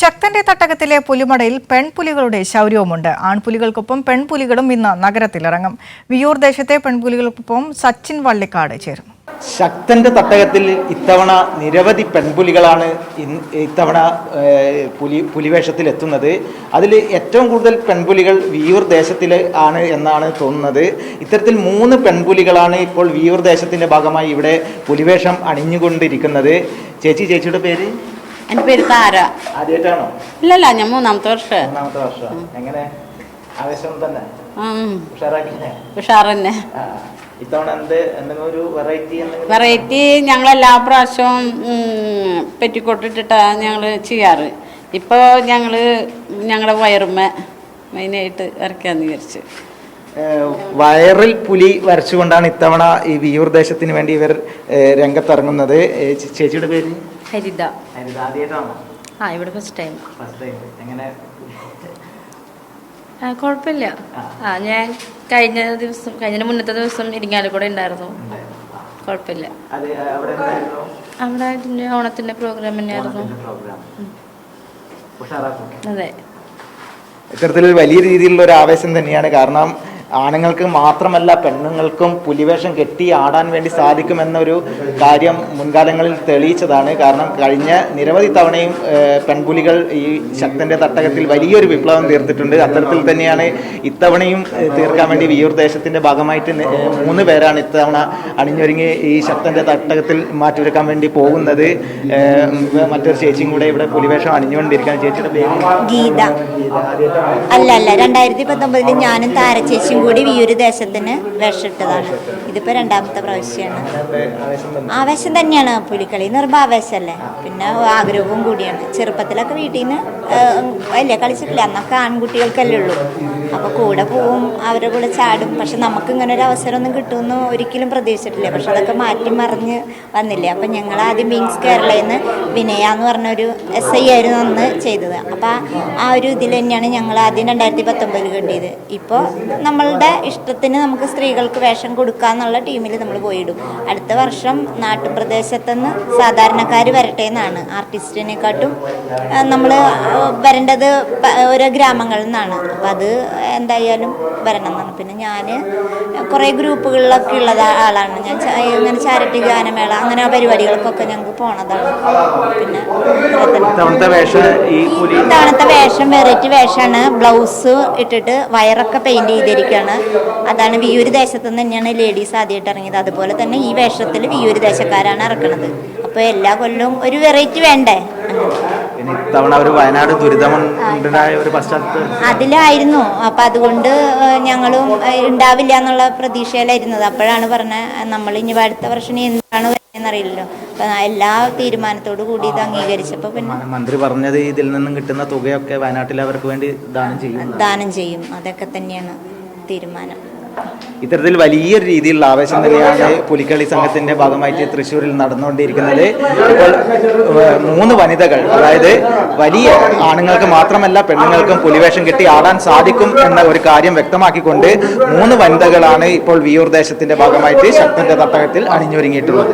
ശക്തന്റെ തട്ടകത്തിലെ പുലിമടയിൽ പെൺപുലികളുടെ ശൗര്യവുമുണ്ട്. ആൺപുലികൾക്കൊപ്പം പെൺപുലികളും ഇന്ന് നഗരത്തിലിറങ്ങും. വിയൂർ ദേശത്തെ പെൺപുലികൾക്കൊപ്പം സച്ചിൻ വള്ളിക്കാട് ചേർന്നു ശക്തന്റെ തട്ടകത്തിൽ ഇത്തവണ നിരവധി പെൺപുലികളാണ് ഇത്തവണ പുലി പുലിവേഷത്തിൽ എത്തുന്നത്. അതിൽ ഏറ്റവും കൂടുതൽ പെൺപുലികൾ വിയൂർ ദേശത്തിൽ ആണ് എന്നാണ് തോന്നുന്നത്. ഇത്തരത്തിൽ മൂന്ന് പെൺപുലികളാണ് ഇപ്പോൾ വിയൂർ ദേശത്തിന്റെ ഭാഗമായി ഇവിടെ പുലിവേഷം അണിഞ്ഞുകൊണ്ടിരിക്കുന്നത്. ചേച്ചി ചേച്ചിയുടെ പേര്? എന്റെ പേര് താര. ആദ്യമായിട്ടാണോ ഇല്ലല്ല ഞാൻ മൂന്നാമത്തെ വർഷം. മൂന്നാമത്തെ വർഷം. എങ്ങനെ? ആവേശം തന്നെ? ഉഷാർ തന്നെ വെറൈറ്റി ഞങ്ങൾ എല്ലാ പ്രാവശ്യവും ഉം, പെറ്റിക്കോട്ടിട്ടിട്ടാണ് ഞങ്ങൾ ചെയ്യാറ്. ഇപ്പോൾ ഞങ്ങൾ ഞങ്ങളുടെ വയറുമ്മ മെയിനായിട്ട് ഇറക്കാന്ന് വിചാരിച്ച്. വയറിൽ പുലി വരച്ചുകൊണ്ടാണ് ഇത്തവണ ഈ വിയൂർ ദേശത്തിന് വേണ്ടി ഇവർ രംഗത്തിറങ്ങുന്നത്. ചേച്ചിയുടെ പേര്? ഹരിത. ആദ്യമായിട്ടാണോ? ആ ഇവിടെ ഫസ്റ്റ് ടൈം ഫസ്റ്റ് ടൈം എങ്ങനെ? കുഴപ്പമില്ല. ആ. ഞാൻ കഴിഞ്ഞ ദിവസം കഴിഞ്ഞ മുന്നത്തെ ദിവസം ഇരിങ്ങാലക്കൂടെ ഉണ്ടായിരുന്നു. കുഴപ്പമില്ല. അവിടെ ഇതിന്റെ ഓണത്തിന്റെ പ്രോഗ്രാം തന്നെയായിരുന്നു. അതെ. ഇത്തരത്തിൽ വലിയ രീതിയിലുള്ള ഒരു ആവേശം തന്നെയാണ്. കാരണം ആണുങ്ങൾക്ക് മാത്രമല്ല പെണ്ണുങ്ങൾക്കും പുലിവേഷം കെട്ടി ആടാൻ വേണ്ടി സാധിക്കുമെന്നൊരു കാര്യം മുൻകാലങ്ങളിൽ തെളിയിച്ചതാണ്. കാരണം കഴിഞ്ഞ നിരവധി തവണയും പെൺപുലികൾ ഈ ശക്തന്റെ തട്ടകത്തിൽ വലിയൊരു വിപ്ലവം തീർത്തിട്ടുണ്ട്. അത്തരത്തിൽ തന്നെയാണ് ഇത്തവണയും തീർക്കാൻ വേണ്ടി വിയൂർ ദേശത്തിന്റെ ഭാഗമായിട്ട് മൂന്ന് പേരാണ് ഇത്തവണ അണിഞ്ഞൊരുങ്ങി ഈ ശക്തന്റെ തട്ടകത്തിൽ മാറ്റിവെക്കാൻ വേണ്ടി പോകുന്നത്. മറ്റൊരു ചേച്ചിയും കൂടെ ഇവിടെ പുലിവേഷം അണിഞ്ഞുകൊണ്ടിരിക്കുകയാണ്. ചേച്ചിയുടെ പേര്? ഗീത. അല്ല അല്ല രണ്ടായിരത്തി പത്തൊമ്പതിൽ ഞാനും താരച്ചേച്ചിയും കൂടി ഒരു ദേശത്തിന് വേഷിട്ടതാണ് ഇതിപ്പോ രണ്ടാമത്തെ പ്രാവശ്യമാണ് ആവേശം തന്നെയാണ് പുലിക്കളി. എന്ന് പറയുമ്പോൾ ആവേശമല്ലേ പിന്നെ ആഗ്രഹവും കൂടിയാണ് ചെറുപ്പത്തിലൊക്കെ വീട്ടിൽ നിന്ന് അല്ലേ കളിച്ചിട്ടില്ല. അന്നൊക്കെ ആൺകുട്ടികൾക്കല്ലേ ഉള്ളൂ. അപ്പോൾ കൂടെ പോവും അവരെ കൂടെ ചാടും. പക്ഷെ നമുക്ക് ഇങ്ങനെ ഒരു അവസരമൊന്നും കിട്ടുമെന്ന് ഒരിക്കലും പ്രതീക്ഷിച്ചിട്ടില്ല. പക്ഷെ അതൊക്കെ മാറ്റി മറിഞ്ഞ് വന്നില്ലേ. അപ്പം ഞങ്ങൾ ആദ്യം വിങ്സ് കേരളയിൽ നിന്ന് വിനയ എന്ന് പറഞ്ഞൊരു എസ് ഐ ആയിരുന്നു അന്ന് ചെയ്തത്. അപ്പോൾ ആ ഒരു ഇതിൽ തന്നെയാണ് ഞങ്ങൾ ആദ്യം രണ്ടായിരത്തി പത്തൊമ്പതിൽ കണ്ടിയത് ഇപ്പോൾ നമ്മളുടെ ഇഷ്ടത്തിന് നമുക്ക് സ്ത്രീകൾക്ക് വേഷം കൊടുക്കാന്നുള്ള ടീമിൽ നമ്മൾ പോയിടും. അടുത്ത വർഷം നാട്ടുപ്രദേശത്തുനിന്ന് സാധാരണക്കാർ വരട്ടെ എന്നാണ്. ആർട്ടിസ്റ്റിനെക്കാട്ടും നമ്മൾ വരേണ്ടത് ഓരോ ഗ്രാമങ്ങളിൽ നിന്നാണ്. അപ്പം അത് എന്തായാലും വരണം എന്നാണ്. പിന്നെ ഞാൻ കുറേ ഗ്രൂപ്പുകളിലൊക്കെ ഉള്ള ആളാണ്. ഞാൻ ഇങ്ങനെ ചാരിറ്റി ഗാനമേള അങ്ങനെ ആ പരിപാടികൾക്കൊക്കെ ഞങ്ങൾക്ക് പോണതാണ്. പിന്നെ ഇത്തവണത്തെ വേഷം വെറൈറ്റി വേഷമാണ് ബ്ലൗസ് ഇട്ടിട്ട് വയറൊക്കെ പെയിന്റ് ചെയ്തിരിക്കുകയാണ് അതാണ് വിയൂര് ദേശത്ത് നിന്ന് തന്നെയാണ് ലേഡീസ് ആദ്യമായിട്ട് ഇറങ്ങിയത്. അതുപോലെ തന്നെ ഈ വേഷത്തിൽ വിയൂര് ദേശക്കാരാണ് ഇറക്കുന്നത് അപ്പോൾ എല്ലാ കൊല്ലവും ഒരു വെറൈറ്റി വേണ്ടേ? ഇത്തവണ ഒരു വയനാട് ദുരിതമുണ്ടായ ഒരു പശ്ചാത്തലം അതിലായിരുന്നു. അപ്പം അതുകൊണ്ട് ഞങ്ങളും ഉണ്ടാവില്ല എന്നുള്ള പ്രതീക്ഷയിലായിരുന്നത്. അപ്പോഴാണ് പറഞ്ഞത് നമ്മൾ ഇനി അടുത്ത വർഷം എന്താണ് എന്നറിയില്ലല്ലോ അപ്പൊ എല്ലാ തീരുമാനത്തോടു കൂടി ഇത് അംഗീകരിച്ചപ്പോൾ പിന്നെ മന്ത്രി പറഞ്ഞത് ഇതിൽ നിന്നും കിട്ടുന്ന തുകയൊക്കെ വയനാട്ടിൽ അവർക്ക് വേണ്ടി ദാനം ചെയ്യും. ദാനം ചെയ്യും. അതൊക്കെ തന്നെയാണ് തീരുമാനം. ഇത്തരത്തിൽ വലിയ രീതിയിലുള്ള ആവേശം തന്നെയാണ് പുലിക്കളി സംഘത്തിന്റെ ഭാഗമായിട്ട് തൃശ്ശൂരിൽ നടന്നുകൊണ്ടിരിക്കുന്നത്. ഇപ്പോൾ മൂന്ന് വനിതകൾ അതായത് വലിയ ആണുങ്ങൾക്ക് മാത്രമല്ല പെണ്ണുങ്ങൾക്കും പുലിവേഷം കിട്ടി ആടാൻ സാധിക്കും എന്ന ഒരു കാര്യം വ്യക്തമാക്കിക്കൊണ്ട് മൂന്ന് വനിതകളാണ് ഇപ്പോൾ വിയൂർ ദേശത്തിന്റെ ഭാഗമായിട്ട് ശക്തന്റെ തട്ടകത്തിൽ അണിഞ്ഞൊരുങ്ങിയിട്ടുള്ളത്.